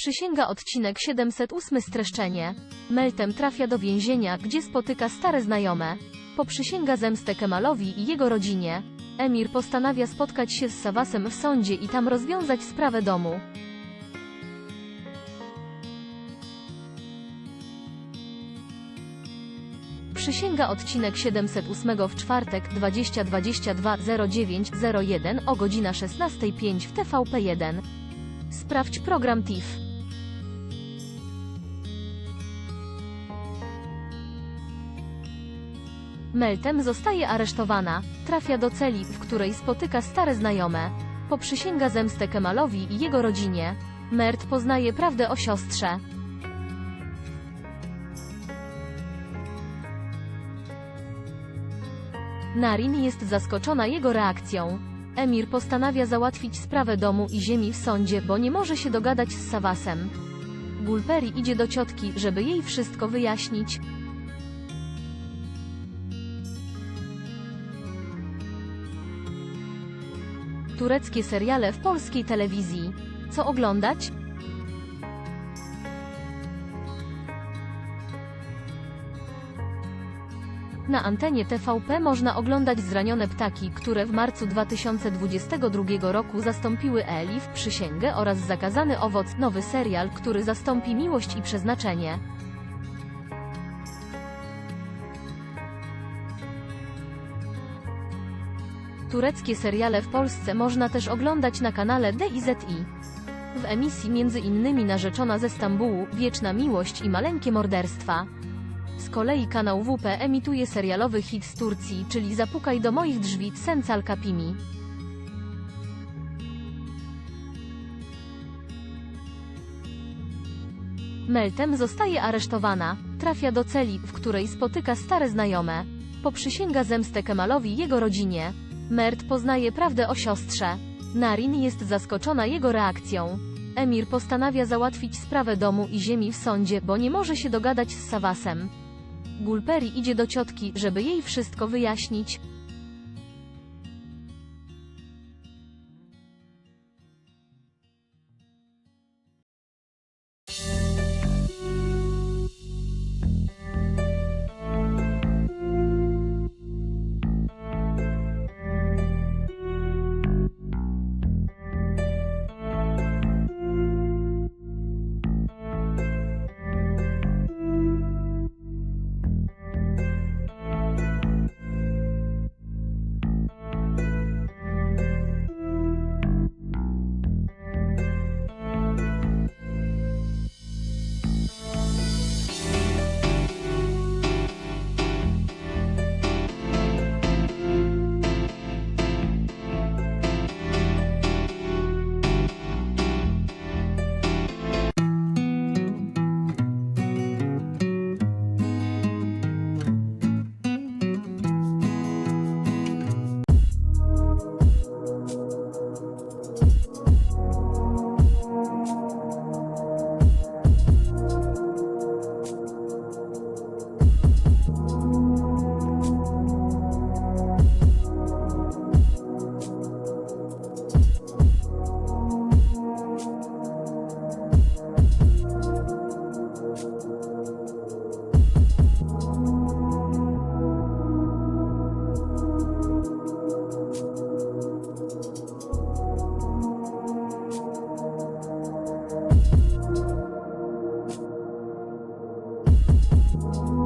Przysięga odcinek 708 streszczenie. Meltem trafia do więzienia, gdzie spotyka stare znajome. Poprzysięga zemstę Kemalowi i jego rodzinie. Emir postanawia spotkać się z Sawasem w sądzie i tam rozwiązać sprawę domu. Przysięga odcinek 708 w czwartek 2022 09 01 o godzina 16.05 w TVP1. Sprawdź program TIF. Meltem zostaje aresztowana, trafia do celi, w której spotyka stare znajome. Poprzysięga zemstę Kemalowi i jego rodzinie. Mert poznaje prawdę o siostrze. Narin jest zaskoczona jego reakcją. Emir postanawia załatwić sprawę domu i ziemi w sądzie, bo nie może się dogadać z Sawasem. Gulperi idzie do ciotki, żeby jej wszystko wyjaśnić. Tureckie seriale w polskiej telewizji. Co oglądać? Na antenie TVP można oglądać zranione ptaki, które w marcu 2022 roku zastąpiły Elif, Przysięgę oraz Zakazany Owoc, nowy serial, który zastąpi Miłość i Przeznaczenie. Tureckie seriale w Polsce można też oglądać na kanale DIZI. W emisji między innymi Narzeczona ze Stambułu, Wieczna Miłość i Maleńkie Morderstwa. Z kolei kanał WP emituje serialowy hit z Turcji, czyli Zapukaj do moich drzwi Sensal Kapimi. Meltem zostaje aresztowana, trafia do celi, w której spotyka stare znajome. Poprzysięga zemstę Kemalowi i jego rodzinie. Mert poznaje prawdę o siostrze. Narin jest zaskoczona jego reakcją. Emir postanawia załatwić sprawę domu i ziemi w sądzie, bo nie może się dogadać z Sawasem. Gulperi idzie do ciotki, żeby jej wszystko wyjaśnić. you